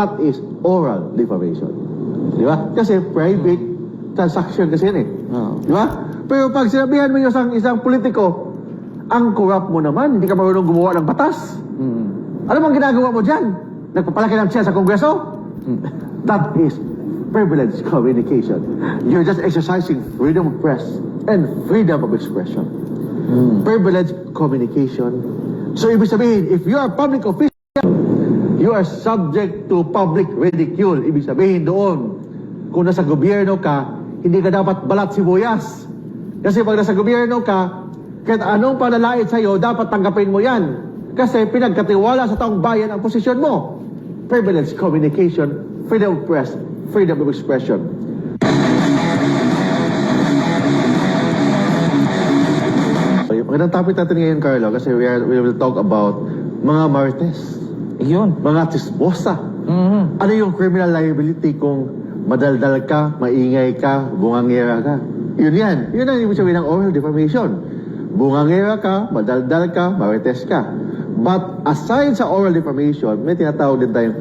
That is oral defamation. Di ba? Kasi private transaction kasi yan eh. Di ba? Pero pag sinabihan mo yung isang, isang politiko, ang corrupt mo naman, hindi ka marunong gumawa ng batas. Mm. Ano bang ginagawa mo dyan? Nagpapalaki ng siya sa Kongreso? That is privileged communication. You're just exercising freedom of press and freedom of expression. Privileged communication. So, ibig sabihin, if you are a public official, you are subject to public ridicule. Ibig sabihin doon, kung nasa gobyerno ka, hindi ka dapat balat sibuyas. Kasi pag nasa gobyerno ka, kahit anong panalait sa'yo, dapat tanggapin mo yan. Kasi pinagkatiwala sa taong bayan ang posisyon mo. Privilege, communication, freedom of press, freedom of expression. So, yung magandang topic natin ngayon, Carlo, kasi we, are, we will talk about mga marites, Yun. mga chismosa. Mhm. Ano yung criminal liability kung madaldal ka, maingay ka, bungangera ka? Yun yan. Yun ang ibig sabihin ng oral defamation. Bungangera ka, madaldal ka, marites ka. But aside sa oral defamation, may tinatawag din tayong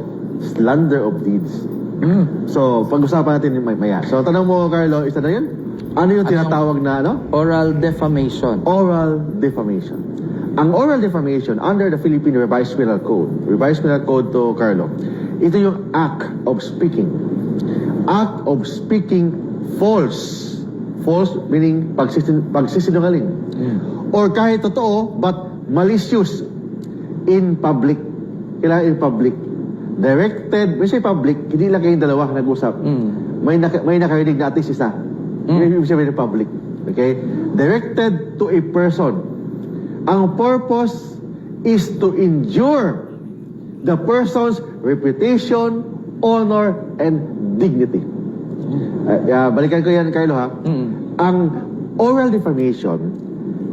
slander of deeds. Mm. So, pag-usapan natin yung may maya. So, tanong mo, Carlo, isa na yun? Ano yung Ano yung- tinatawag na ano? Oral defamation. Oral defamation. Ang oral defamation under the Philippine Revised Penal Code, Revised Penal Code to Carlo, ito yung act of speaking. Act of speaking false. False meaning pagsisin pagsisinungaling. Or kahit totoo, but malicious in public. Kailangan in public. Directed, say public, hindi lang kayong dalawa nag-usap. Mm. May, naka, may nakarinig na at least isa. Yung ibig sabihin public. Okay? Directed to a person. Ang purpose is to injure the person's reputation, honor, and dignity. Uh, uh, balikan ko yan, Carlo, ha? Mm. Ang oral defamation,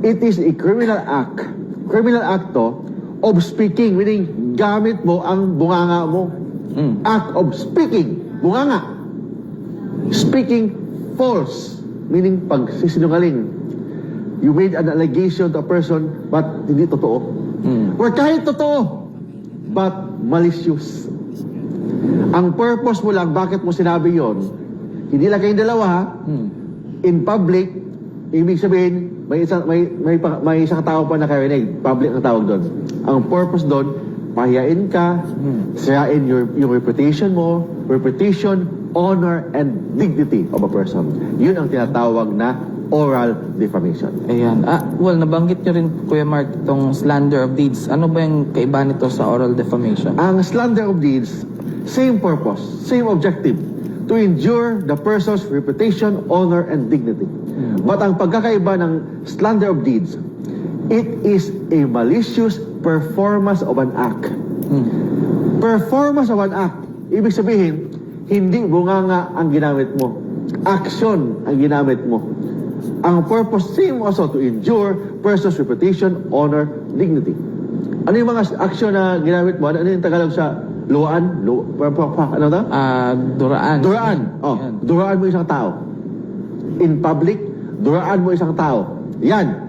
it is a criminal act. Criminal act to of speaking, meaning gamit mo ang bunganga mo. Mm. Act of speaking, bunganga. Speaking false, meaning pagsisinungaling. You made an allegation to a person but hindi totoo. Mm. Or kahit totoo, but malicious. Ang purpose mo lang, bakit mo sinabi yon? Hindi lang kayong dalawa? Mm. in public, ibig sabihin, may isang, may, may, may isang tao pa nakarinig. Public ang tawag doon. Ang purpose doon, pahiyain ka, sirain your, yung reputation mo, reputation, honor, and dignity of a person. Yun ang tinatawag na oral defamation. Ayan. Ah, well, nabanggit nyo rin, Kuya Mark, itong slander of deeds. Ano ba yung kaiba nito sa oral defamation? Ang slander of deeds, same purpose, same objective, to injure the person's reputation, honor, and dignity. But ang pagkakaiba ng slander of deeds, it is a malicious performance of an act. Mm. Performance of an act, ibig sabihin, hindi bunganga ang ginamit mo. Action ang ginamit mo. Ang purpose, same also to injure person's reputation, honor, dignity. Ano yung mga action na ginamit mo? Ano ano yung Tagalog sa luwaan? Lu, pa, pa, pa, ano to? Ah, duraan. Duraan. Oh, Ayan. duraan mo isang tao. In public, duraan mo isang tao. Yan.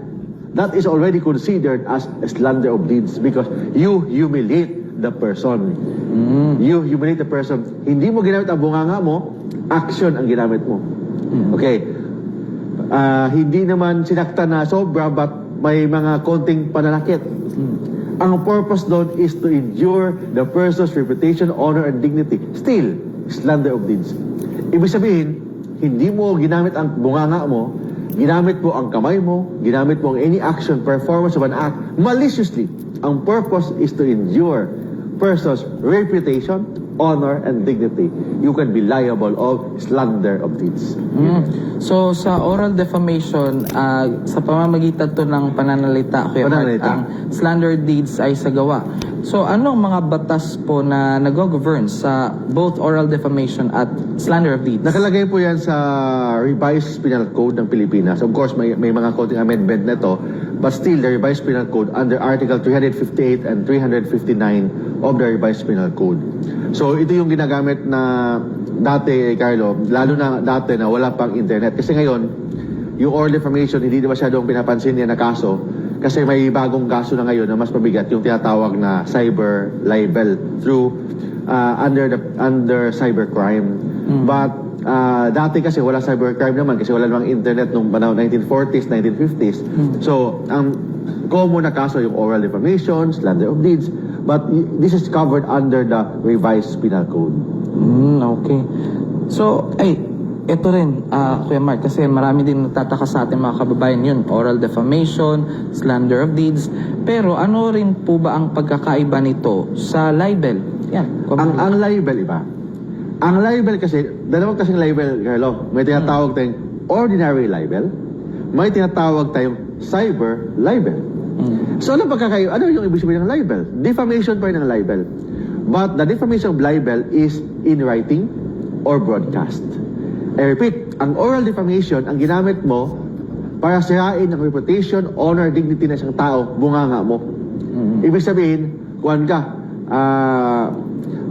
That is already considered as a slander of deeds because you humiliate the person. Mm. You humiliate the person. Hindi mo ginamit ang bunganga mo, action ang ginamit mo. Okay. Ah, hindi naman sinaktan na sobra but may mga konting pananakit. Ang purpose doon is to injure the person's reputation, honor, and dignity. Still, slander of deeds. Ibig sabihin, hindi mo ginamit ang bunganga mo, ginamit mo ang kamay mo, ginamit mo ang any action, performance of an act, maliciously. Ang purpose is to injure person's reputation, honor, and dignity. You can be liable of slander of deeds. Mm. So, sa oral defamation, ah, sa pamamagitan to ng pananalita, Kuya Mark, Pananalita. ang slander deeds ay sa gawa. So, anong mga batas po na nag-govern sa both oral defamation at slander of deeds? Nakalagay po yan sa revised penal code ng Pilipinas. Of course, may, may mga konting amendment na to, but still, the revised penal code under Article 358 and 359 of the revised penal code. So, ito yung ginagamit na dati, Carlo, lalo na dati na wala pang internet. Kasi ngayon, yung oral defamation, hindi masyadong pinapansin niya na kaso kasi may bagong kaso na ngayon na mas mabigat yung tinatawag na cyber libel through uh, under the under cybercrime. But uh, dati kasi wala cybercrime naman kasi wala namang internet nung panahon 1940s, 1950s. So, ang common na kaso yung oral defamation, slander of deeds, but this is covered under the revised penal code. Mm, okay. So, ay, ito rin, ah, Kuya Mark, kasi marami din nagtataka sa ating mga kababayan yun, oral defamation, slander of deeds. Pero ano rin po ba ang pagkakaiba nito sa libel? Yan. Ang, ang libel, iba. Ang libel kasi, dalawang kasing libel, Carlo. May tinatawag tayong ordinary libel, may tinatawag tayong cyber libel. Mm. So ano pagkakaiba? Ano yung ibig sabihin ng libel? Defamation pa rin ng libel. But the defamation of libel is in writing or broadcast. I repeat, ang oral defamation, ang ginamit mo para sirain ang reputation, honor, dignity ng isang tao, bunganga mo. Ibig sabihin, kuhan ka, ah,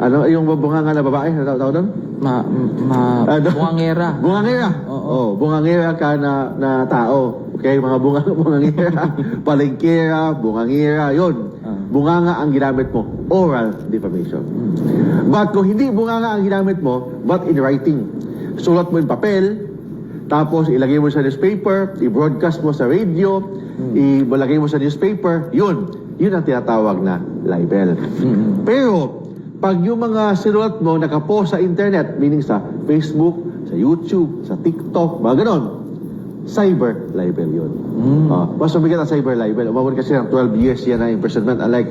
ano, yung bunganga na babae, ano tawag doon? Ma, ma, Ano? buwangera. Bungangera. Oo. Oh, bungangera ka na, na tao. Okay, mga bunga, bungangera, palengkera, bungangera, yun. Ah. Bunganga ang ginamit mo. Oral defamation. But kung hindi bunganga ang ginamit mo, but in writing. Sulat mo in papel, tapos ilagay mo sa newspaper, i-broadcast mo sa radio, ilagay mo sa newspaper, yun. Yun ang tinatawag na libel. Pero, pag yung mga sinulat mo nakapost sa internet, meaning sa Facebook, sa YouTube, sa TikTok, mga ganon, cyber libel yun. Ah, mas mabigat ang cyber libel. Umabot kasi ng 12 years yan na imprisonment, unlike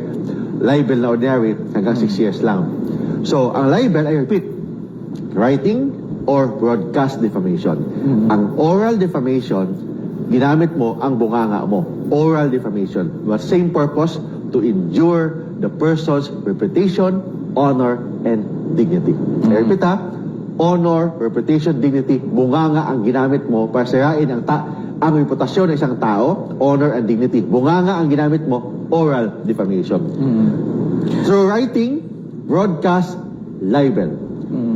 libel na ordinary, hanggang 6 years lang. So, ang libel, I repeat, writing or broadcast defamation. Ang oral defamation, ginamit mo ang bunganga mo. Oral defamation. But same purpose, to injure the person's reputation, honor, and dignity. I repeat ha, honor, reputation, dignity, bunganga ang ginamit mo para sirain ang ta ang reputasyon ng isang tao, honor and dignity. Bunganga ang ginamit mo, oral defamation. Through writing, broadcast, libel.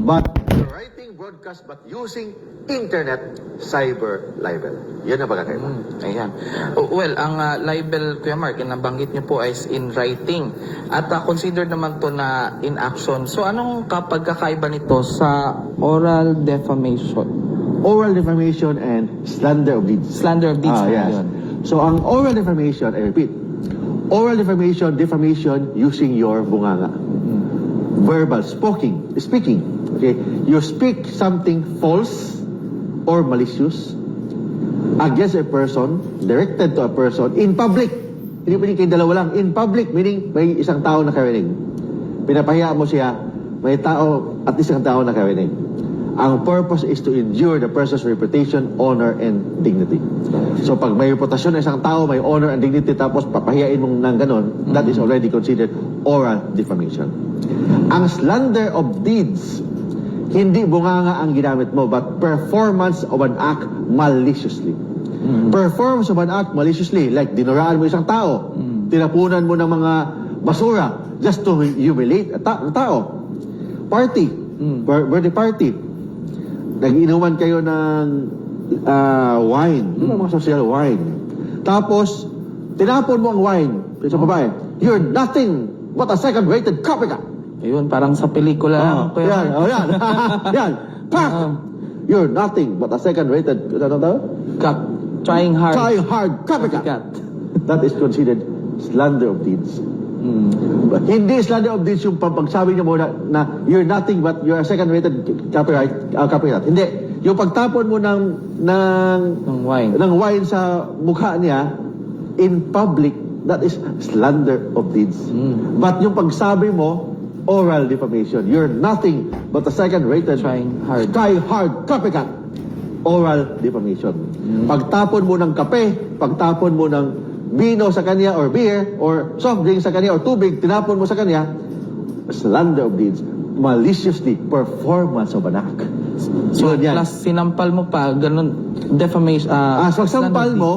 But through writing, broadcast, but using internet, cyber libel. Yan ang pagkakaiba. Mm, Ayan. Oh, well, ang ah, libel, Kuya Mark, yung nabanggit niyo po is in writing. At ah, considered naman to na in action. So, anong kapagkakaiba nito sa oral defamation? Oral defamation and slander of deeds. Slander of deeds Ah, na yes. yun. So, ang oral defamation, I repeat, oral defamation, defamation using your bunganga. Verbal, speaking, speaking. Okay, you speak something false or malicious against a person, directed to a person, in public. Hindi pwedeng kayong dalawa lang. In public, meaning may isang tao nakarinig. Pinapahiya mo siya, may tao, at isang tao nakarinig. Ang purpose is to injure the person's reputation, honor, and dignity. So pag may reputasyon ng isang tao, may honor and dignity, tapos papahiyain mong nang ganon, that is already considered oral defamation. Ang slander of deeds, hindi bunganga ang ginamit mo, but performance of an act maliciously. Performance of an act maliciously, like dinuraan mo isang tao, tinapunan mo ng mga basura just to humiliate a, ta- tao. Party, bir- birthday party, nag-inuman kayo ng ah, wine, yung mga social wine. Tapos, tinapon mo ang wine sa babae. You're nothing but a second-rated copycat. Ayun, parang sa pelikula lang, Oh, yan, oh, yan. yan. Pak! Ah. You're nothing but a second-rated, ano daw? Ka- trying hard. Trying hard, copycat. Copycat. That is considered slander of deeds. But hindi slander of deeds yung pag- pagsabi niyo mo na, na you're nothing but you're a second-rated copyright, uh, copycat. Hindi. Yung pagtapon mo ng, ng, Ng wine. ng wine sa mukha niya in public, that is slander of deeds. But yung pagsabi mo, oral defamation. You're nothing but a second-rated Trying hard. Try hard, copycat. Oral defamation. Pagtapon mo ng kape, pagtapon mo ng vino sa kanya or beer or soft drink sa kanya or tubig, tinapon mo sa kanya, slander of deeds, maliciously performance of an act. So, Yun yan. plus sinampal mo pa, ganun, defamation. Ah, ah so sampal slander of mo,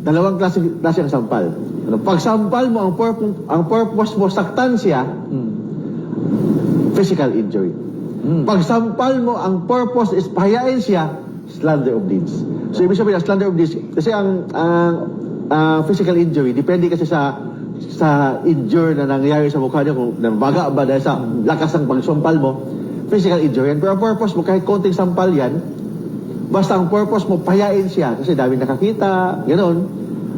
dalawang klase, klase ang sampal. Ano, pag sampal mo, ang purpose, ang purpose mo, saktan siya, deeds. Physical injury. Mm. Pag sampal mo, ang purpose is pahayain siya, slander of deeds. So, ibig sabihin, slander of deeds, kasi ang, ang ah, physical injury, depende kasi sa sa injure na nangyayari sa mukha niyo, kung nabaga ba dahil sa lakas ng pagsumpal mo, physical injury yan. Pero ang purpose mo, kahit konting sampal yan, basta ang purpose mo, payain siya. Kasi dami nakakita, gano'n.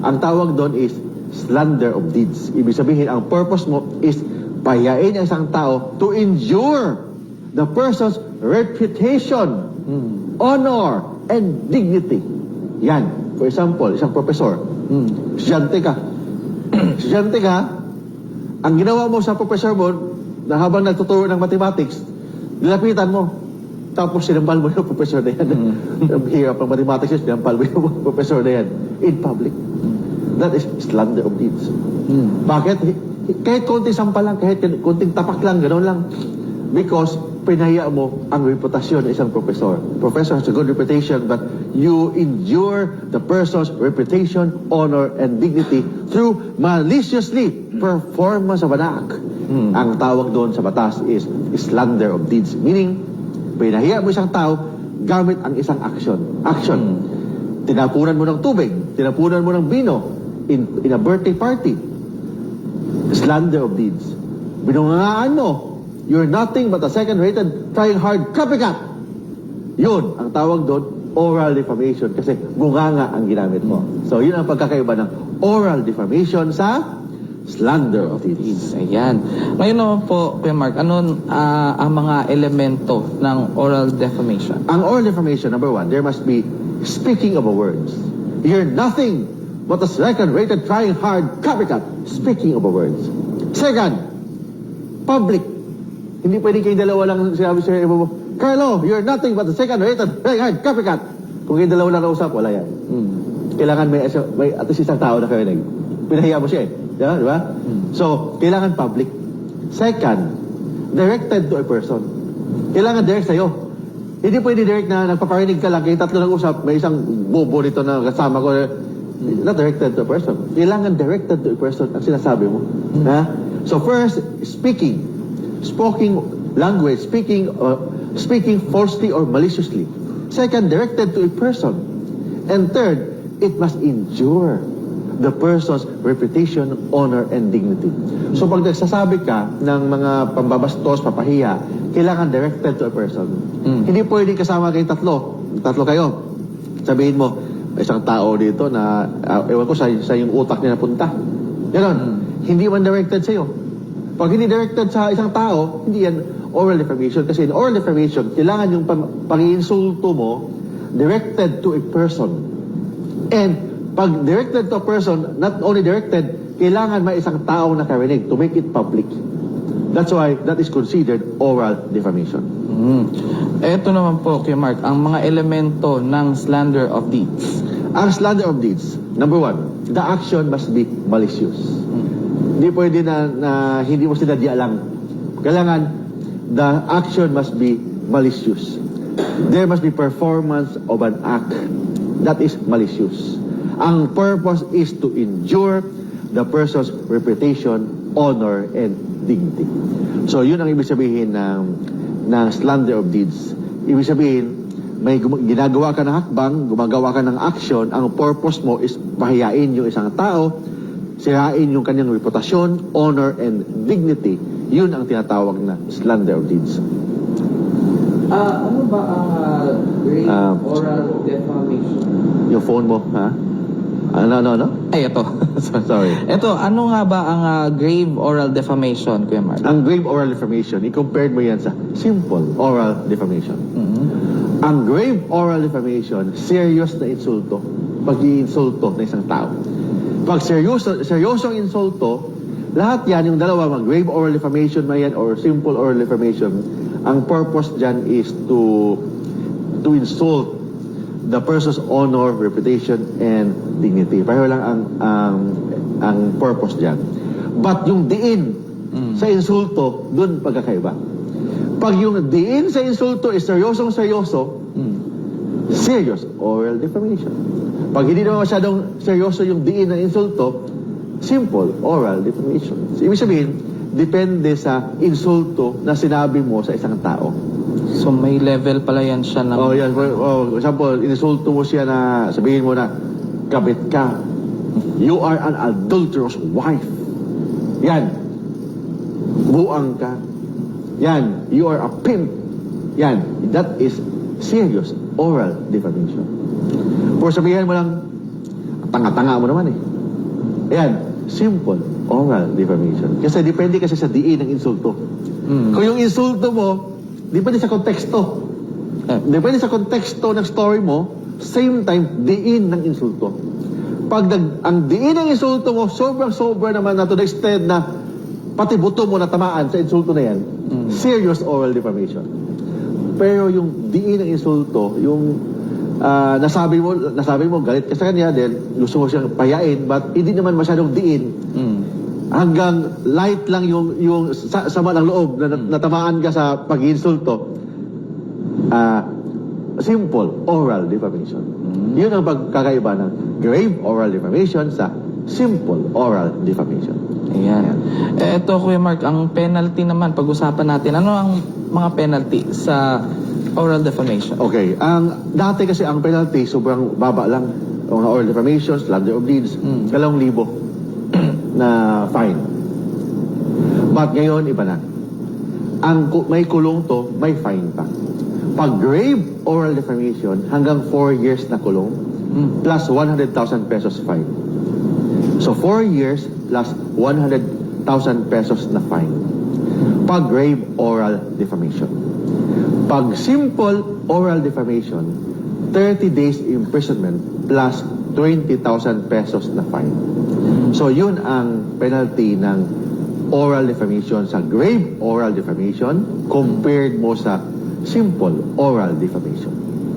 Ang tawag doon is slander of deeds. Ibig sabihin, ang purpose mo is payain ang isang tao to injure the person's reputation, honor, and dignity. Yan. For example, isang professor, Mm. Estudyante ka. Estudyante ka, ang ginawa mo sa professor mo, na habang nagtuturo ng mathematics, nilapitan mo. Tapos sinampal mo yung professor na yan. Ang hirap ng mathematics sinampal mo yung professor na yan. In public. That is slander of deeds. Mm. Bakit? Kahit konting sampal lang, kahit konting tapak lang, gano'n lang. Because pinaya mo ang reputasyon ng isang professor. Professor has a good reputation, but you injure the person's reputation, honor, and dignity through maliciously performance of an act. Ang tawag doon sa batas is slander of deeds. Meaning, pinahiya mo isang tao gamit ang isang action. Action. Tinapunan mo ng tubig, tinapunan mo ng bino in, in a birthday party. Slander of deeds. Binungangaan mo. You're nothing but a second-rated, trying hard copycat. Yun, ang tawag doon, oral defamation. Kasi gunganga ang ginamit mo. So, yun ang pagkakaiba ng oral defamation sa slander of deeds. Ayan. Ngayon naman po, Kuya Mark, ano ah, ang mga elemento ng oral defamation? Ang oral defamation, number one, there must be speaking of a words. You're nothing but a second-rated, trying hard copycat. Speaking of words. Second, public. Hindi pwede kayong dalawa lang sinabi sa iba mo, Carlo, you're nothing but a second-rated, trying hard copycat. Kung kayong dalawa lang nausap, wala yan. Mm. Kailangan may, may at least isang tao na kayo nag pinahiya mo siya eh. Di ba? Di ba? So, kailangan public. Second, directed to a person. Kailangan direct sa'yo. Hindi pwede direct na nagpaparinig ka lang, kayo tatlo nag usap, may isang bobo dito na kasama ko. Not directed to a person. Kailangan directed to a person ang sinasabi mo. Ha? So first, speaking. Speaking language, speaking uh, speaking falsely or maliciously. Second, directed to a person. And third, it must endure the person's reputation, honor, and dignity. So pag nagsasabi ka ng mga pambabastos, papahiya, kailangan directed to a person. Mm. Hindi pwedeng kasama kayong tatlo. Tatlo kayo. Sabihin mo, isang tao dito na, uh, ewan ko sa, sa yung utak niya napunta. Ganon. Hindi man directed sa'yo. Pag hindi directed sa isang tao, hindi yan oral defamation. Kasi in oral defamation, kailangan yung pang-iinsulto mo directed to a person. And pag directed to a person, not only directed, kailangan may isang tao nakarinig to make it public. That's why that is considered oral defamation. Mm. Ito naman po, Kuya Mark, ang mga elemento ng slander of deeds. Ang slander of deeds, number one, the action must be malicious. Hindi pwede na, na hindi mo sinadya lang. Kailangan, the action must be malicious. There must be performance of an act that is malicious. Ang purpose is to injure the person's reputation, honor, and dignity. So, yun ang ibig sabihin ng, ng slander of deeds. Ibig sabihin, may ginagawa ka ng hakbang, gumagawa ka ng action, ang purpose mo is pahiyain yung isang tao, sirain yung kanyang reputasyon, honor, and dignity. Yun ang tinatawag na slander of deeds. Ah, ano ba ang grave Ah, oral defamation? Yung phone mo, ha? Ano, ano, ano? Ay, ito. Sorry. ito, ano nga ba ang ah, grave oral defamation, Kuya Mark? Ang grave oral defamation, i-compared mo yan sa simple oral defamation. Mhm. Ang grave oral defamation, serious na insulto. Pag-iinsulto ng isang tao. Pag seryoso, seryosong insulto, lahat yan, yung dalawa, mag grave oral defamation man yan or simple oral defamation, ang purpose dyan is to to insult the person's honor, reputation, and dignity. Pareho lang ang ang ang purpose dyan. But yung diin Mm. sa insulto, dun pagkakaiba. Pag yung diin sa insulto is seryosong seryoso, Mm. serious oral defamation. Pag hindi naman masyadong seryoso yung diin ng insulto, simple oral defamation. Ibig sabihin, depende sa insulto na sinabi mo sa isang tao. So may level pala yan siya ng... Oh, yan. Oh, example, insulto mo siya na sabihin mo na, kabit ka. You are an adulterous wife. Yan. Buang ka. Yan. You are a pimp. Yan. That is serious oral defamation. Pero sabihin mo lang, tanga-tanga mo naman eh. Yan. Simple oral defamation. Kasi depende kasi sa diin ng insulto. Mm. Kung yung insulto mo, depende sa konteksto. Eh, Depende sa konteksto ng story mo, same time, diin ng insulto. Pag nag, ang diin ng insulto mo, sobrang-sobra naman na to the extent na pati buto mo natamaan sa insulto na yan, serious oral defamation. Pero yung diin ng insulto, yung ah, nasabi mo, nasabi mo, galit ka sa kanya, then gusto mo siyang payain, but hindi naman masyadong diin, mm. Hanggang light lang yung yung sa, sama ng loob na nat- natamaan ka sa pag-insulto. Ah, simple oral defamation. Yun ang pagkakaiba ng grave oral defamation sa simple oral defamation. Ayan. Ito, Kuya Mark, ang penalty naman, pag-usapan natin. Ano ang mga penalty sa oral defamation? Okay, ang dati kasi ang penalty sobrang baba lang. Ang oral defamation, slander of deeds, Mm. dalawang libo na fine. But ngayon, iba na. Ang may kulong to, may fine pa. Pag grave oral defamation, hanggang 4 years na kulong, Mm. plus 100,000 pesos fine. So 4 years plus 100,000 pesos na fine. Pag grave oral defamation. Pag simple oral defamation, 30 days imprisonment plus 20,000 pesos na fine. So yun ang penalty ng oral defamation sa grave oral defamation compared mo sa simple oral defamation.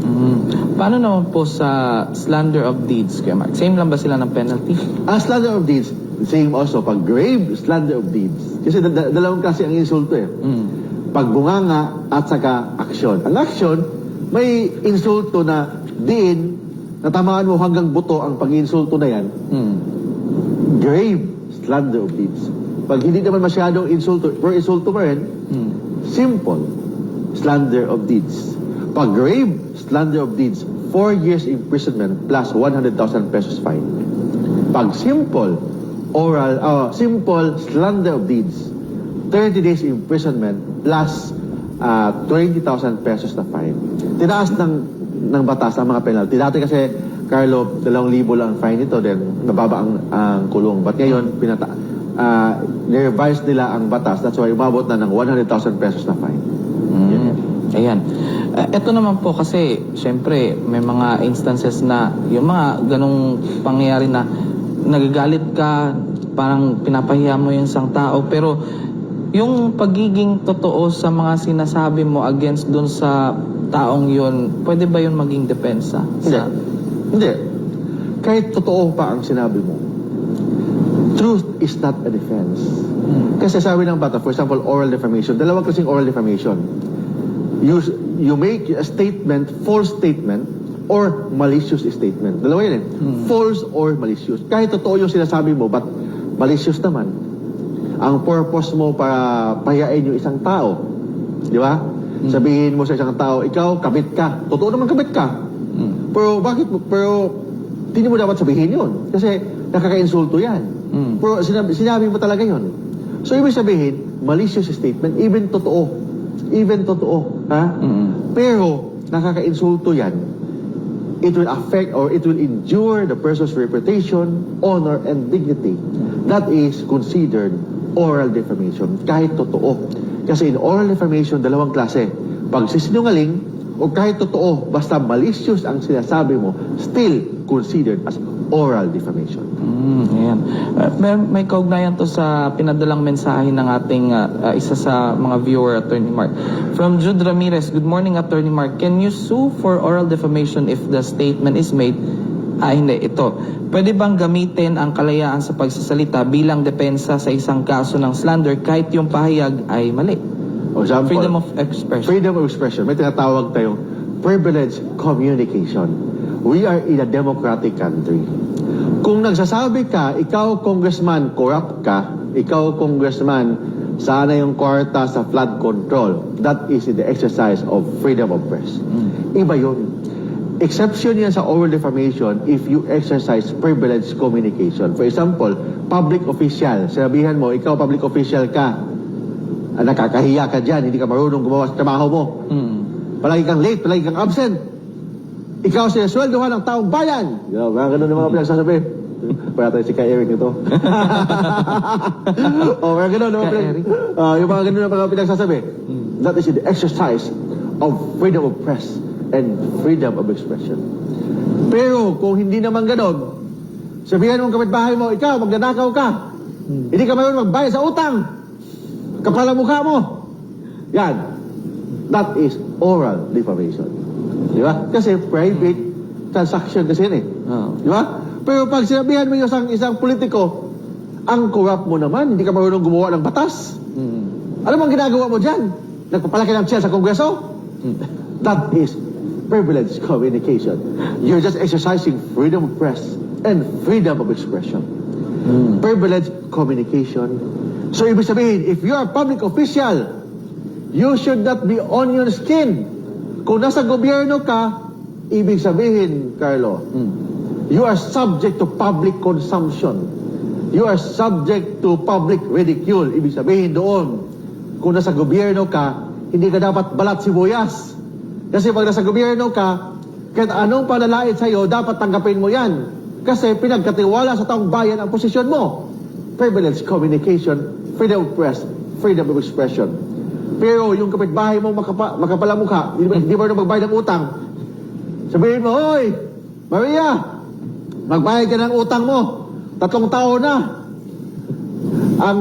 Mm. Paano naman po sa slander of deeds, Kuya Mark? Same lang ba sila ng penalty? Ang slander of deeds, same also pag grave slander of deeds. Kasi da- da- dalawang klase ang insulto eh. Mm. Pagbunganga at saka aksyon. Ang aksyon, may insulto na din, natamaan mo hanggang buto ang pag-insulto na yan, Mm. Grave slander of deeds. Pag hindi naman masyadong insulto, pero insulto pa rin, Mm. simple slander of deeds. Pag grave slander of deeds, 4 years imprisonment plus 100,000 pesos fine. Pag simple oral, uh, simple slander of deeds, 30 days imprisonment plus uh, 20,000 pesos na fine. Tinaas ng ng batas ang mga penalty. Dati kasi, Carlo, 2,000 lang ang fine nito, then nababa ang, ang kulong. But ngayon, pinata uh, revise nila ang batas. That's why umabot na ng 100,000 pesos na fine. Mm. Ayan. Eh, ito naman po kasi, syempre, may mga instances na yung mga ganong pangyayari na nagagalit ka, parang pinapahiya mo yung isang tao, pero yung pagiging totoo sa mga sinasabi mo against dun sa taong yun, pwede ba yun maging depensa? Sa, Hindi. Kahit totoo pa ang sinabi mo, truth is not a defense. Mm. Kasi sabi ng bata, for example, oral defamation, dalawang klaseng oral defamation. You, you make a statement, false statement, or malicious statement. Dalawa yan eh. Hmm. False or malicious. Kahit totoo yung sinasabi mo, but malicious naman. Ang purpose mo para pahiyain yung isang tao. Di ba? Sabihin mo sa isang tao, ikaw, kabit ka. Totoo naman kabit ka. Pero bakit mo, pero hindi mo dapat sabihin yun. Kasi nakaka-insulto yan. Mm. Pero sinabi, sinabi mo talaga yun. So ibig sabihin, malicious statement, even totoo. Even totoo. Ha? Mm. Pero nakaka-insulto yan. It will affect or it will injure the person's reputation, honor, and dignity. That is considered oral defamation. Kahit totoo. Kasi in oral defamation, dalawang klase. Pag sisinungaling, o kahit totoo, basta malicious ang sinasabi mo, still considered as oral defamation. Mm, ayan. Uh, may, may kaugnayan to sa pinadalang mensahe ng ating uh, uh, isa sa mga viewer, Attorney Mark. From Jude Ramirez, Good morning, Attorney Mark. Can you sue for oral defamation if the statement is made? Ah, hindi. Ito. Pwede bang gamitin ang kalayaan sa pagsasalita bilang depensa sa isang kaso ng slander kahit yung pahayag ay mali? For example, Freedom of expression. Freedom of expression. May tinatawag tayong privilege communication. We are in a democratic country. Kung nagsasabi ka, ikaw congressman, corrupt ka, ikaw congressman, sana yung kwarta sa flood control. That is the exercise of freedom of press. Iba yun. Exception yan sa oral defamation if you exercise privileged communication. For example, public official. Sinabihan mo, ikaw public official ka. Ah, nakakahiya ka dyan, hindi ka marunong gumawa sa trabaho mo. Mm. Palagi kang late, palagi kang absent. Ikaw sinasweldohan ng taong bayan. Know, mga ganun ang mga pinagsasabi. Para tayo si Kay Eric nito. o, mga ganun. ang mga pinag-? Ah, yung mga ganun ang mga pinagsasabi. That is the exercise of freedom of press and freedom of expression. Pero kung hindi naman ganun, sabihan mo ang kapitbahay mo, ikaw, magnanakaw ka. Hindi ka mayroon magbayad sa utang. Kapal ang mukha mo. Yan. That is oral defamation. Di ba? Kasi private transaction kasi yun eh. Di ba? Pero pag sinabihan mo yung isang, isang politiko, ang corrupt mo naman, hindi ka marunong gumawa ng batas. Mm. Alam mo ang ginagawa mo dyan? Nagpapalaki ng chair sa Kongreso? That is privileged communication. You're just exercising freedom of press and freedom of expression. Mm. Privileged communication. So ibig sabihin, if you are public official, you should not be on your skin. Kung nasa gobyerno ka, ibig sabihin, Carlo, Mm. you are subject to public consumption. You are subject to public ridicule. Ibig sabihin doon, kung nasa gobyerno ka, hindi ka dapat balat sibuyas. Kasi pag nasa gobyerno ka, kahit anong panalait sa'yo, dapat tanggapin mo yan. Kasi pinagkatiwala sa taong bayan ang posisyon mo. Privilege, communication, freedom of press, freedom of expression. Pero yung kapitbahay mo makapa, makapalamukha, hindi ba, hindi ba na magbayad ng utang, Sabihin mo, Hoy, Maria, magbayad ka ng utang mo. Tatlong taon na. Ang,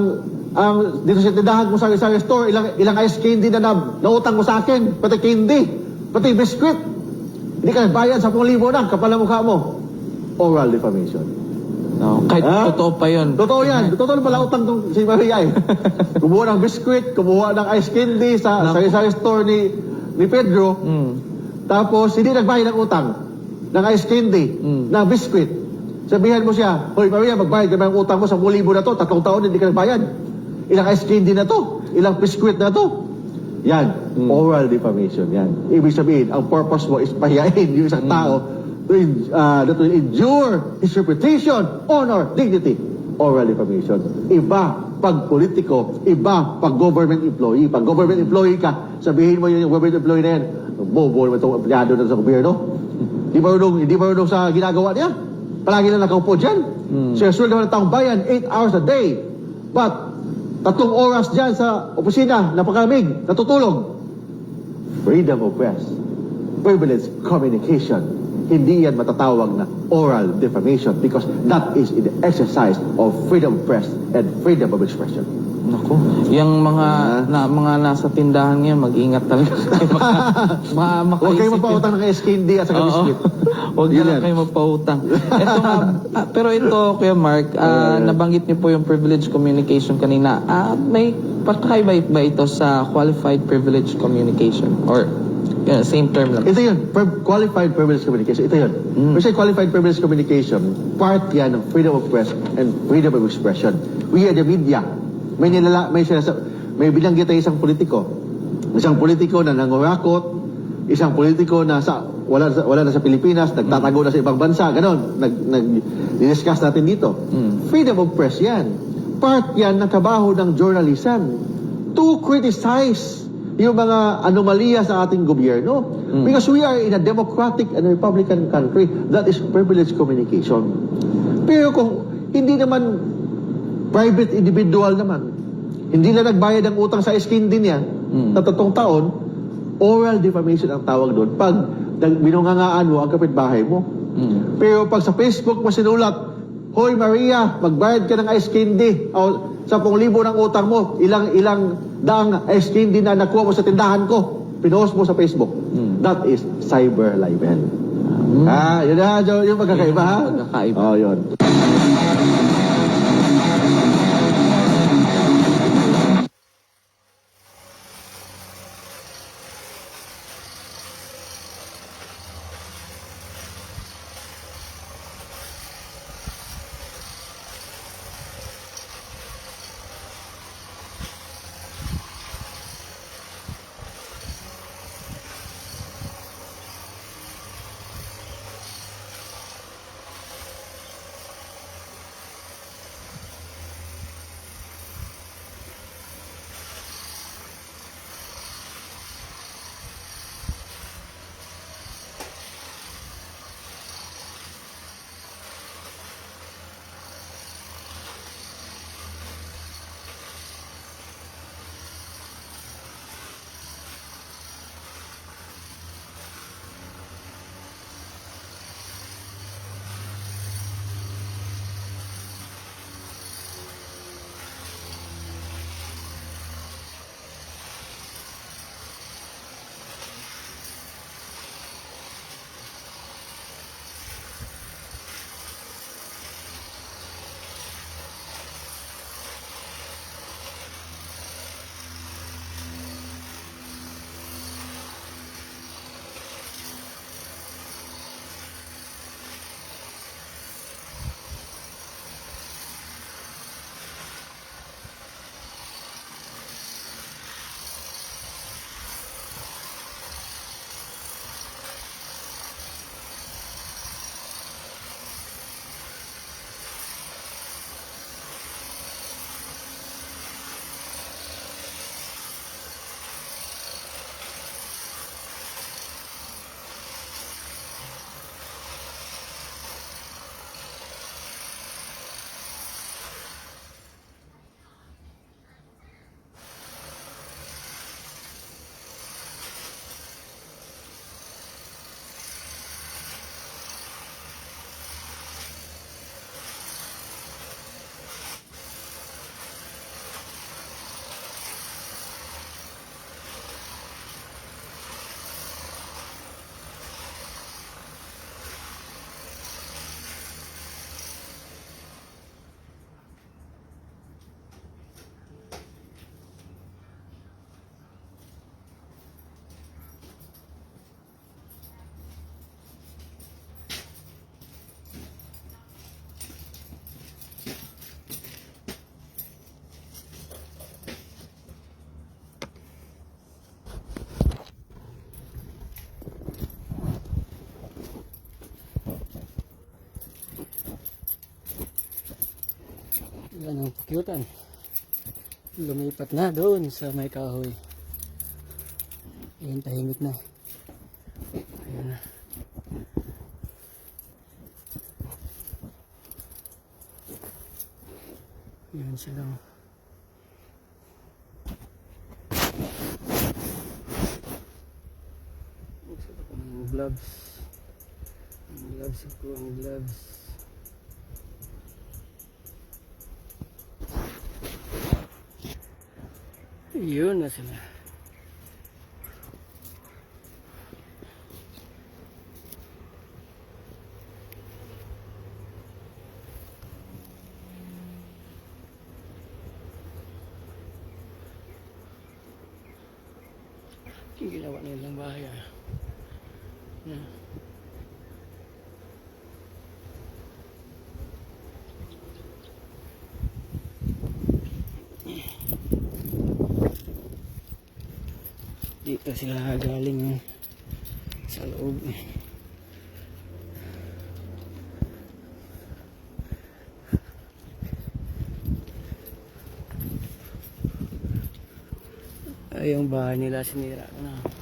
ang, dito sa tindahan mo sa isang store, ilang, ilang ice candy na, na nautang mo sa akin. Pati candy, pati biscuit. Hindi ka bayad sa 10,000 na, kapal ang mukha mo. Oral defamation. No, kahit Ah? totoo pa yun. Totoo yan. Totoo pala utang tong si Maria eh. kumuha ng biscuit, kumuha ng ice candy sa, sa isang store ni, ni Pedro. Mm. Tapos, hindi nagbayad ng utang ng ice candy, Mm. ng biscuit. Sabihan mo siya, Hoy Maria, magbayad ka ng utang mo sa libo na to, tatlong taon hindi ka nagbayad. Ilang ice candy na to, ilang biscuit na to. Yan, Mm. oral defamation, yan. Ibig sabihin, ang purpose mo is pahiyain yung isang tao to, uh, that will endure his reputation, honor, dignity. Oral defamation. Iba pag politiko, iba pag government employee. Pag government employee ka, sabihin mo yun yung government employee na yan, bobo naman itong empleyado na sa gobyerno. Hindi marunong, hindi marunong sa ginagawa niya. Palagi na nakaupo dyan. Mm. Siya sweldo ng taong bayan, 8 hours a day. But, tatlong oras dyan sa opisina, napakalamig, natutulog. Freedom of press. Privilege communication. Hindi yan matatawag na oral defamation because that is in the exercise of freedom of press and freedom of expression. Naku, yung mga Ah. na, mga nasa tindahan ngayon, mag-ingat talaga kayo. Maka, ma, Huwag kayo makaisip magpautang ng SKND at saka Oo. biscuit. Huwag Yun na lang yan. kayo magpautang. Ito nga, ah, pero ito, Kuya Mark, ah, nabanggit niyo po yung privilege communication kanina. Ah, may pagkakaiba ba ito sa qualified privilege communication? Or, yun, same term lang? Ito yun, pri- qualified privilege communication. Ito yun. Mm. Kasi qualified privilege communication, part yan ng freedom of press and freedom of expression. We are the media. May nilala, may sinasa, may binanggit tayo isang politiko. Isang politiko na nangurakot, isang politiko na sa wala wala na sa Pilipinas, nagtatago na sa ibang bansa, ganon. Nag nag discuss natin dito. Mm. Freedom of press yan. Part yan ng trabaho ng journalism to criticize yung mga anomalya sa ating gobyerno. Mm. Because we are in a democratic and republican country, that is privileged communication. Pero kung hindi naman private individual naman, hindi na nagbayad ng utang sa skin din niya, Mm. na tatlong taon, oral defamation ang tawag doon. Pag binungangaan mo ang kapitbahay mo. Mm. Pero pag sa Facebook mo sinulat, Hoy Maria, magbayad ka ng ice candy. O, 10,000 ng utang mo. Ilang ilang daang ice candy na nakuha mo sa tindahan ko. Pinost mo sa Facebook. Mm. That is cyber libel. Mm. Ah, yun na, yung magkakaiba ha? Yung magkakaiba. Oh, yun. Yan ang pakyutan. Lumipat na doon sa may kahoy. Ayan, tahimik na. Ayan na. Yan sila. Gusto ko ng gloves. Ang gloves ko, ang gloves. Yun na sila. Sila galing sa loob. Ay, yung bahay nila sinira na.